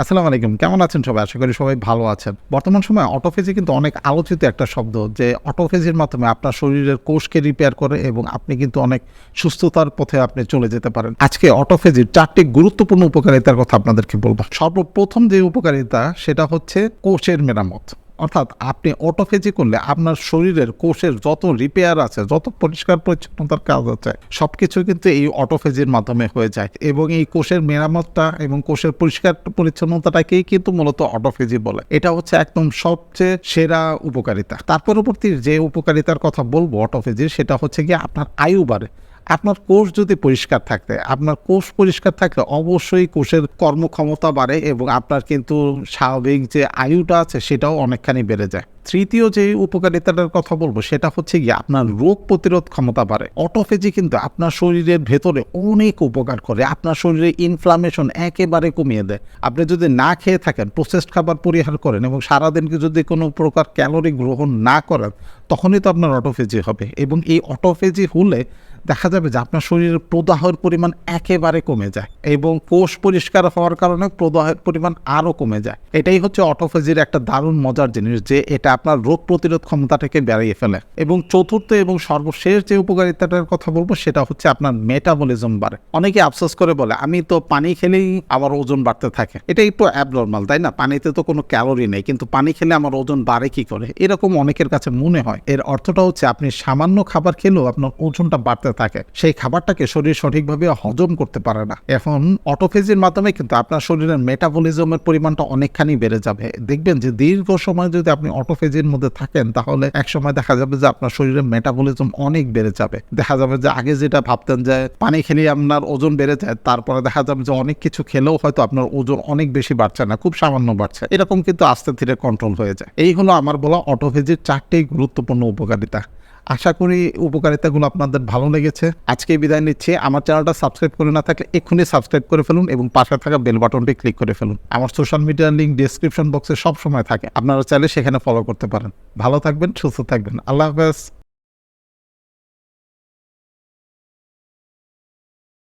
আসসালামু আলাইকুম। কেমন আছেন সবাই? আশা করি সবাই ভালো আছেন। বর্তমান সময়ে অটোফেজি কিন্তু অনেক আলোচিত একটা শব্দ যে অটোফেজির মাধ্যমে আপনার শরীরের কোষকে রিপেয়ার করে এবং আপনি কিন্তু অনেক সুস্থতার পথে আপনি চলে যেতে পারেন। আজকে অটোফেজির চারটি গুরুত্বপূর্ণ উপকারিতার কথা আপনাদেরকে বলব। সর্বপ্রথম যে উপকারিতা সেটা হচ্ছে কোষের মেরামত। অর্থাৎ আপনি অটোফেজি করলে আপনার শরীরের কোষের যত রিপেয়ার আছে, যত পরিষ্কার পরিচ্ছন্নতার কাজ আছে সব কিছু কিন্তু এই অটোফেজির মাধ্যমে হয়ে যায়। এবং এই কোষের মেরামতটা এবং কোষের পরিষ্কার পরিচ্ছন্নতাটাকেই কিন্তু মূলত অটোফেজি বলে। এটা হচ্ছে একদম সবচেয়ে সেরা উপকারিতা। তার পরবর্তী যে উপকারিতার কথা বলব অটোফেজির সেটা হচ্ছে কি আপনার আয়ু বাড়ে আপনার কোষ যদি পরিষ্কার থাকতে, আপনার কোষ পরিষ্কার থাকলে অবশ্যই কোষের কর্মক্ষমতা বাড়ে এবং আপনার কিন্তু স্বাভাবিক যে আয়ুটা আছে সেটাও অনেকখানি বেড়ে যায়। তৃতীয় যে উপকারিতাটার কথা বলব সেটা হচ্ছে গিয়ে আপনার রোগ প্রতিরোধ ক্ষমতা বাড়ে। অটোফেজি কিন্তু আপনার শরীরের ভেতরে অনেক উপকার করে। আপনার শরীরে ইনফ্লামেশন একেবারে কমিয়ে দেয়। আপনি যদি না খেয়ে থাকেন প্রসেসড খাবার পরিহার করেন এবং সারাদিনকে যদি কোনো প্রকার ক্যালোরি গ্রহণ না করেন, তখনই তো আপনার অটোফেজি হবে এবং এই অটোফেজি হলে দেখা যাবে যে আপনার শরীরের প্রদাহের পরিমাণ একেবারে কমে যায় এবং কোষ পরিষ্কার হওয়ার কারণে প্রদাহের পরিমাণ আরও কমে যায়। এটাই হচ্ছে অটোফেজির একটা দারুণ মজার জিনিস যে এটা আপনার রোগ প্রতিরোধ ক্ষমতাটাকে বাড়িয়ে ফেলে। এবং চতুর্থ এবং সর্বশেষ যে উপকারিতাটার কথা বলব সেটা হচ্ছে আপনার মেটাবলিজম বাড়ে। অনেকে আফসোস করে বলে, আমি তো পানি খেলেই আমার ওজন বাড়তে থাকে। এটা একটু অ্যাবনর্মাল তাই না? পানিতে তো কোনো ক্যালোরি নেই, কিন্তু পানি খেলে আমার ওজন বাড়ে কি করে? এরকম অনেকের কাছে মনে হয়। এর অর্থটা হচ্ছে আপনি সামান্য খাবার খেলেও আপনার ওজনটা বাড়তে থাকে। সেই খাবারটাকে শরীর সঠিকভাবে হজম করতে পারে না। এখন অটোফেজির মাধ্যমে কিন্তু আপনার শরীরের মেটাবলিজমের পরিমাণটা অনেকখানি বেড়ে যাবে। দেখবেন যে দীর্ঘ সময় যদি আপনি অটোফেজির মধ্যে থাকেন, তাহলে এক সময় দেখা যাবে যে আপনার শরীরের মেটাবলিজম অনেক বেড়ে যাবে। দেখা যাবে যে আগে যেটা ভাবতেন যে পানি খেলে আপনার ওজন বেড়ে যায়, তারপরে দেখা যাবে যে অনেক কিছু খেলেও হয়তো আপনার ওজন অনেক বেশি বাড়ছে না, খুব সামান্য বাড়ছে। এরকম কিন্তু আস্তে ধীরে কন্ট্রোল হয়ে যায়। এই হলো আমার বলা অটোফেজির চারটি গুরুত্বপূর্ণ উপকারিতা। আশা করি উপকারিতাগুলো আপনাদের ভালো লেগেছে। আজকে বিদায় নিচ্ছি। আমার চ্যানেলটা সাবস্ক্রাইব করে না থাকলে এক্ষুনি সাবস্ক্রাইব করে ফেলুন এবং পাশে থাকা বেল বাটনটি ক্লিক করে ফেলুন। আমার সোশ্যাল মিডিয়ার লিঙ্ক ডিসক্রিপশন বক্সে সব সময় থাকে। আপনারা চাইলে সেখানে ফলো করতে পারেন। ভালো থাকবেন, সুস্থ থাকবেন। আল্লাহ হাফেজ।